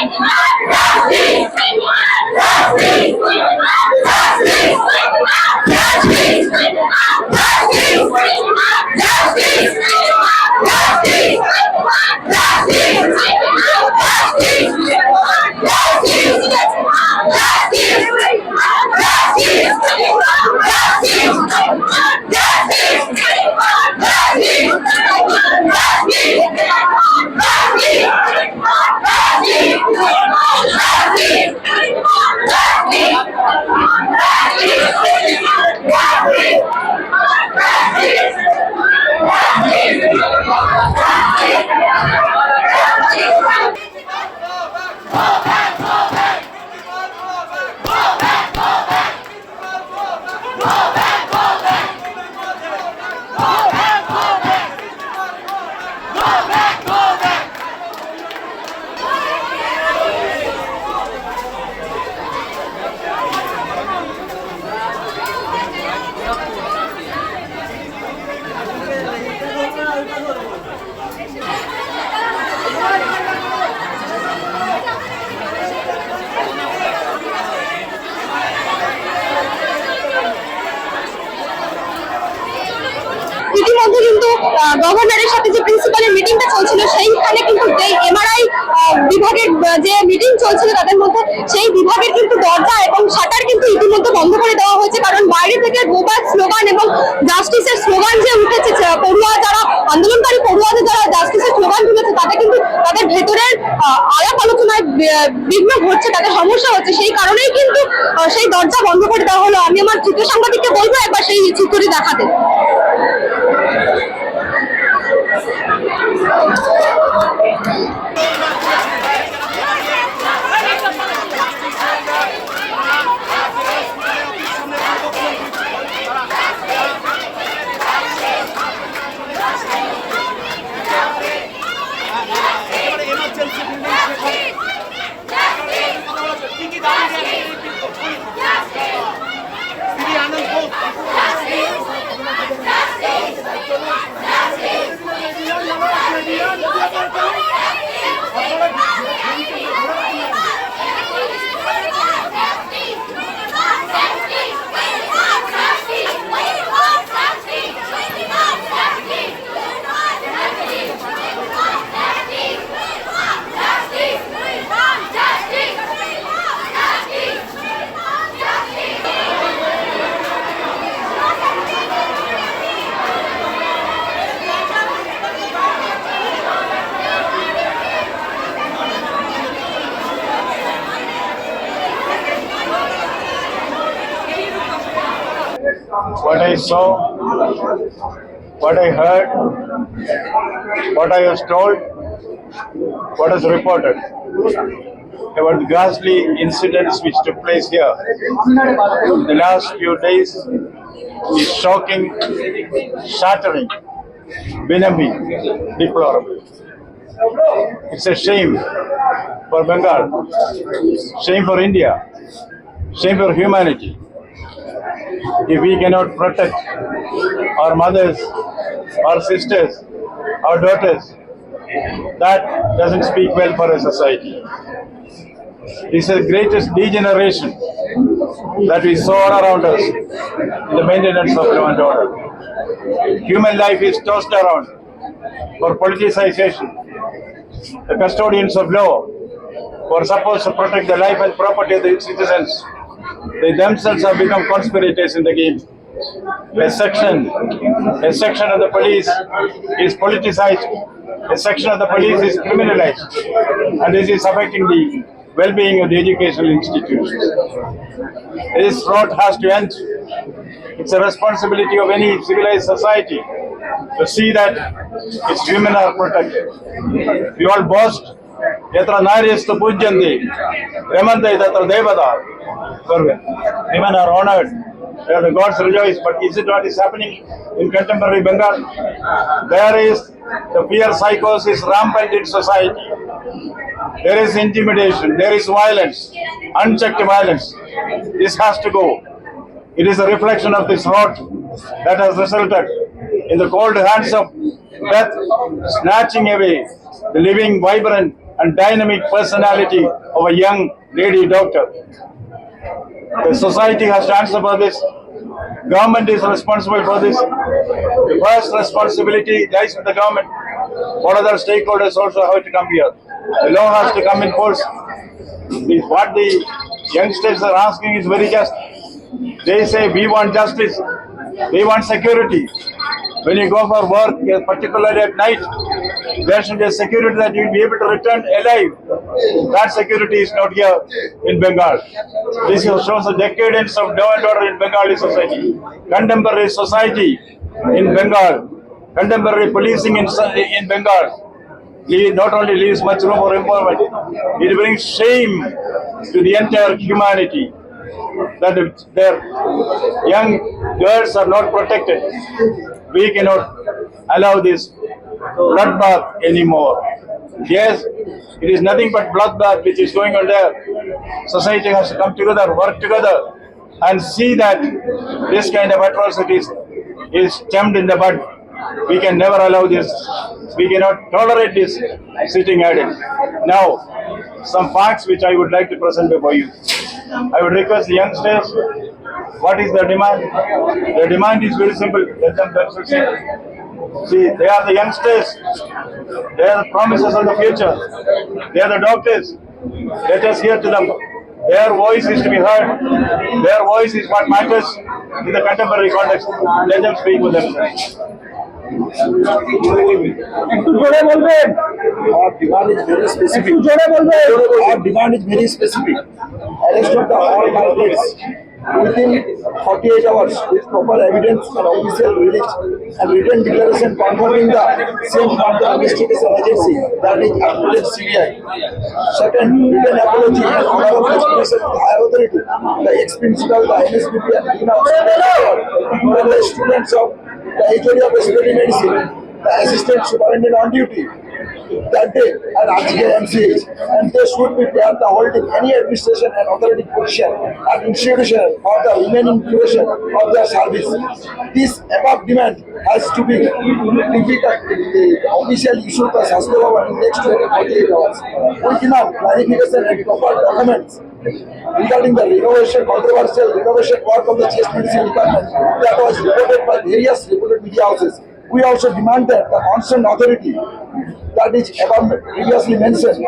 Oh, my God. যে meeting চলছিল তাদের মধ্যে, সেই বিভাগের কিন্তু দরজা এবং শাটার কিন্তু ইতিমধ্যে বন্ধ করে দেওয়া হয়েছে। কারণ বাইরে থেকে গোবার স্লোগান এবং জাস্টিসের স্লোগান যে উঠেছে পড়ুয়া যারা, আন্দোলনকারী পড়ুয়াদের যারা জাস্টিসের স্লোগান তুলেছে তাতে কিন্তু তাদের ভেতরের আলাপ আলোচনায় বিঘ্ন ঘটছে, তাদের সমস্যা হচ্ছে। সেই কারণেই কিন্তু সেই দরজা বন্ধ করে দেওয়া হলো। আমি আমার চিত্র সাংবাদিককে বলব একবার সেই চিত্রটি দেখাতে। what I saw, what I heard, what I was told, what is reported about the ghastly incidents which took place here. The last few days is shocking, shattering, benumbing, deplorable. It's a shame for Bengal, shame for India, shame for humanity. If we cannot protect our mothers, our sisters, our daughters, that doesn't speak well for a society. This is the greatest degeneration that we saw around us in the maintenance of law and order. Human life is tossed around for politicization. The custodians of law who are supposed to protect the life and property of the citizens, they themselves have become conspirators in the game. A section, a section of the police is politicized, a section of the police is criminalized, and this is affecting the well-being of the educational institutions. This fraud has to end. It's a responsibility of any civilized society to see that its women are protected. We all boast, yatra naryastu pujyanti, ramantai tatra devada. Sarve. Women are honored, where the gods rejoice, but is it what is happening in contemporary Bengal? There is the fear psychosis rampant in society. There is intimidation, there is violence, unchecked violence. This has to go. It is a reflection of this rot that has resulted in the cold hands of death snatching away the living, vibrant, and dynamic personality of a young lady doctor. The society has to answer for this. Government is responsible for this. The first responsibility lies with the government. What other stakeholders also have to come here? The law has to come in force. What the youngsters are asking is very just. They say we want justice, we want security. When you go for work, particularly at night, there should be a security that you will be able to return alive. That security is not here in Bengal. This shows the decadence of law and order in Bengali society. Contemporary society in Bengal, contemporary policing in, in Bengal, le- not only leaves much room for improvement, it brings shame to the entire humanity that their young girls are not protected. We cannot allow this bloodbath anymore. Yes, it is nothing but bloodbath which is going on there. Society has to come together, work together, and see that this kind of atrocities is stemmed in the bud. We can never allow this. We cannot tolerate this sitting idle. Now, some facts which I would like to present before you. I would request the youngsters, what is their demand? Their demand is very simple. Let them themselves say. See, they are the youngsters. They are the promises of the future. They are the doctors. Let us hear to them. Their voice is to be heard. Their voice is what matters in the contemporary context. Let them speak with themselves. একটু জোরে বলবেন Our demand is very specific. একটু জোরে বলবেন Our demand is very specific. Arrest of the all culprits Within 48 hours with proper evidence and official release and written declaration confirming the same from the investigation agency that is appellate CBI. Second, written apology and honorable explanation to higher authority, the ex-principal, the NSPP and the students of the HOD of Respiratory Medicine, the assistant superintendent on duty, that day at RGK MCH and they should be there the holding any administration and authority position and institution for the remaining duration of their service. This above demand has to be difficult, the official issue by Sastra Bhavan in next 48 hours. With enough clarification and proper documents regarding the renovation, controversial renovation work of the chest department that was reported by various reported media houses. We also demand that the concerned authority that is above previously mentioned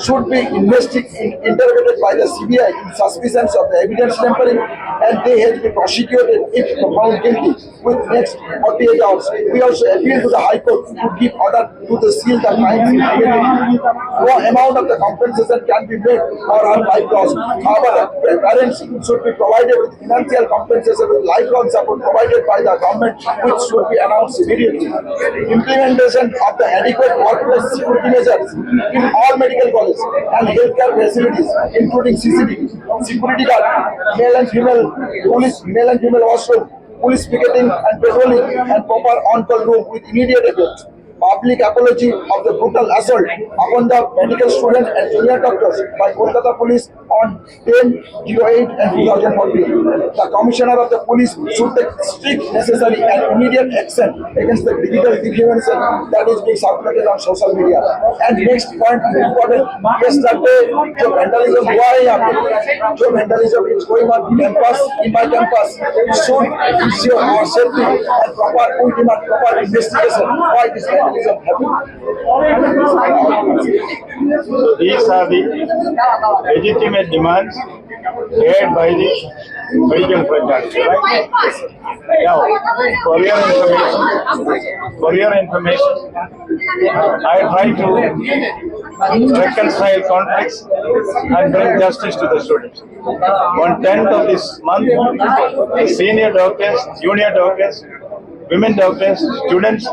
should be invested, in- interrogated by the CBI in suspicions of the evidence tampering and they have to be prosecuted if found guilty with next 48 hours. We also appeal to the High Court to give order to the seal the immediately. No amount of the compensation can be made for our life loss. However, parents should be provided with financial compensation with lifelong support provided by the government which should be announced immediately. Implementation of the adequate workplace security measures in all medical colleges and healthcare facilities, including CCTV, security guard, male and female police, male and female washroom, police picketing and patrolling, and proper on-call room with immediate effect. public apology of the brutal assault upon the medical students and junior doctors by Kolkata police on 10, 08 and 2014. The commissioner of the police should take strict, necessary and immediate action against the digital dehumanization that is being circulated on social media. And next point important, yesterday the vandalism, why the vandalism is going on in campus, in my campus, should ensure our safety and proper ultimate proper investigation. Why this These are the legitimate demands made by the medical professionals, right? Now, for your information, for your information, I try to reconcile conflicts and bring justice to the students. On 10th of this month, senior doctors, junior doctors, women doctors, students,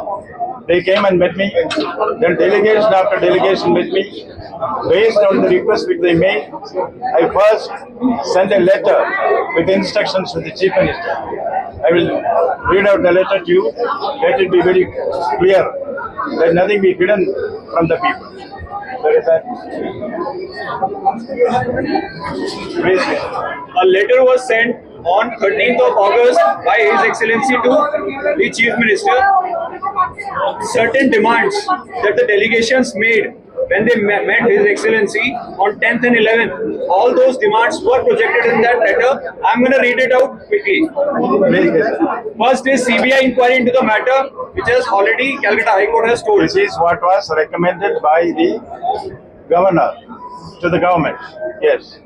they came and met me. Then delegation after delegation met me. Based on the request which they made, I first sent a letter with instructions to the chief minister. I will read out the letter to you. Let it be very clear. Let nothing be hidden from the people. That? A letter was sent on 13th of August by His Excellency to the Chief Minister. Certain demands that the delegations made when they met His Excellency on 10th and 11th, all those demands were projected in that letter. I'm going to read it out quickly. First is CBI inquiry into the matter, which has already Calcutta High Court has told. This is what was recommended by the governor to the government. Yes.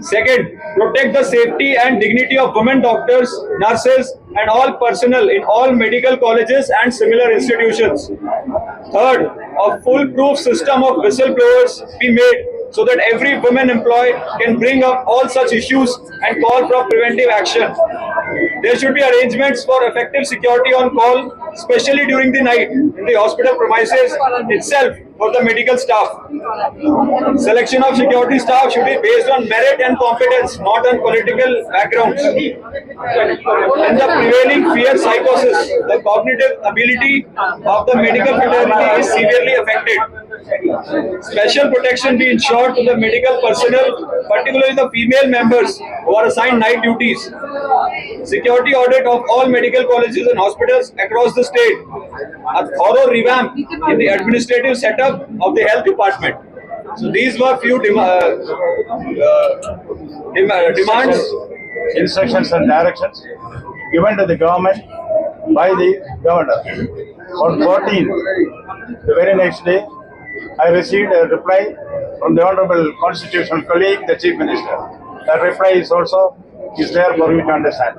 Second, protect the safety and dignity of women doctors, nurses, and all personnel in all medical colleges and similar institutions. Third, a foolproof system of whistleblowers be made so that every woman employee can bring up all such issues and call for preventive action. There should be arrangements for effective security on call, especially during the night in the hospital premises itself for the medical staff. Selection of security staff should be based on merit and competence, not on political backgrounds. And the prevailing fear psychosis, the cognitive ability of the medical fraternity is severely affected. Special protection be ensured to the medical personnel, particularly the female members who are assigned night duties. Security audit of all medical colleges and hospitals across the state. A thorough revamp in the administrative setup of the health department. So these were few dem- uh, uh, dem- uh, demands. Instructions and directions given to the government by the governor. On 14th, the very next day, I received a reply from the honorable constitutional colleague, the chief minister. That reply is also is there for you to understand.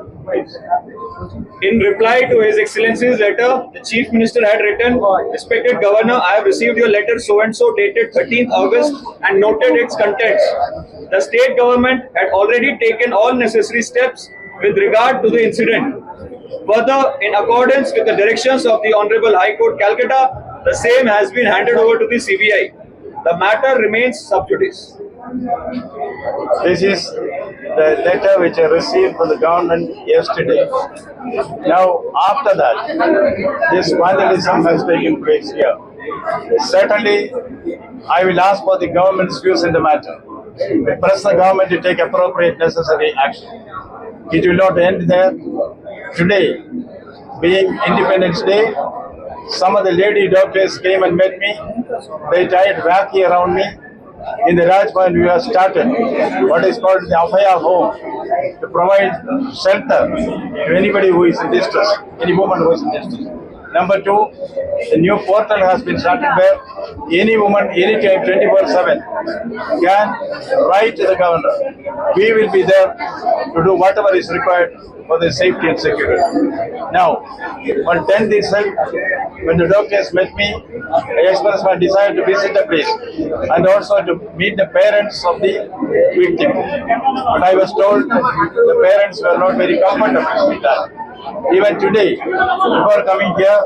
In reply to His Excellency's letter, the Chief Minister had written, Respected Governor, I have received your letter so and so dated 13th August and noted its contents. The state government had already taken all necessary steps with regard to the incident. Further, in accordance with the directions of the Honorable High Court Calcutta, the same has been handed over to the CBI. The matter remains sub judice. This is the letter which I received from the government yesterday. Now, after that, this vandalism has taken place here. Certainly, I will ask for the government's views in the matter. Press the government to take appropriate necessary action. It will not end there. Today, being Independence Day, some of the lady doctors came and met me. They tied Rakhi around me. In the Rajbhavan, we have started what is called the Afaya home to provide shelter to anybody who is in distress, any woman who is in distress. Number two, the new portal has been started where any woman, anytime, 24 7 can write to the governor. We will be there to do whatever is required for the safety and security. Now, on 10th itself, when the doctors met me, I expressed my desire to visit the place and also to meet the parents of the victim. But I was told the parents were not very comfortable with that. Even today, before coming here,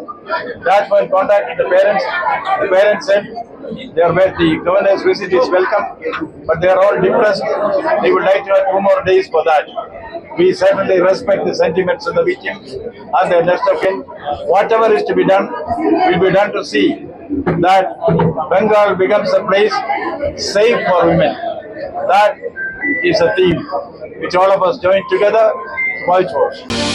Rajman contacted the parents. The parents said they are where the governor's visit is welcome, but they are all depressed. They would like to have two more days for that. We certainly respect the sentiments of the victims and their next of kin. Whatever is to be done will be done to see that Bengal becomes a place safe for women. That is a theme which all of us join together to fight.